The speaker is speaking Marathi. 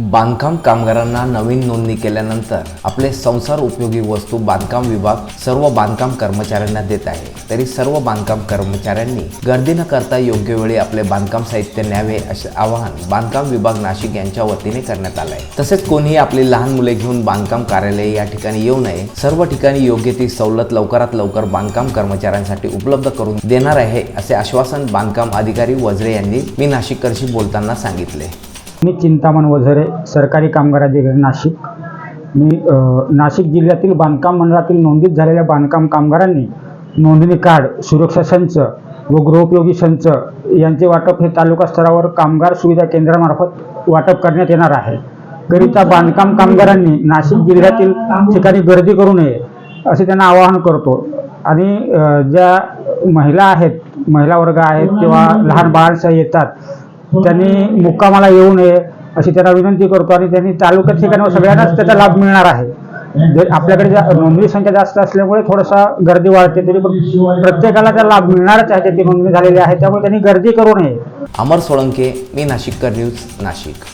बांधकाम कामगारांना नवीन नोंदणी केल्यानंतर आपले संसार उपयोगी वस्तू बांधकाम विभाग सर्व बांधकाम कर्मचाऱ्यांना देत आहे. तरी सर्व बांधकाम कर्मचाऱ्यांनी गर्दी न करता योग्य वेळी आपले बांधकाम साहित्य न्यावे असे आवाहन बांधकाम विभाग नाशिक यांच्या वतीने करण्यात आलं आहे तसेच कोणीही आपली लहान मुले घेऊन बांधकाम कार्यालय या ठिकाणी येऊ नये सर्व ठिकाणी योग्य ती सवलत लवकरात लवकर बांधकाम कर्मचाऱ्यांसाठी उपलब्ध करून देणार आहे असे आश्वासन बांधकाम अधिकारी वजरे यांनी मी नाशिककरशी बोलताना सांगितले. मी चिंतामण वझरे सरकारी कामगार अधिकारी नाशिक. मी नाशिक जिल्ह्यातील बांधकाम मंडळातील नोंदीत झालेल्या बांधकाम कामगारांनी नोंदणी कार्ड सुरक्षा संच व गृहोपयोगी संच यांचे वाटप हे तालुका स्तरावर कामगार सुविधा केंद्रामार्फत वाटप करण्यात येणार आहे. करिता बांधकाम कामगारांनी नाशिक जिल्ह्यातील ठिकाणी गर्दी करू नये असे त्यांना आवाहन करतो. आणि ज्या महिला आहेत महिला वर्ग आहेत किंवा लहान बाळांसह येतात त्यांनी मुक्कामाला येऊ नये अशी त्यांना विनंती करतो आणि त्यांनी तालुक्यात ठिकाणी सगळ्यांनाच त्याचा लाभ मिळणार आहे. जर आपल्याकडे जा- नोंदणी संख्या जास्त असल्यामुळे थोडासा गर्दी वाढते तरी पण प्रत्येकाला त्या लाभ मिळणारच आहे त्याची नोंदणी झालेली आहे त्यामुळे त्यांनी गर्दी करू नये. अमर सोळंके मी नाशिककर न्यूज नाशिक.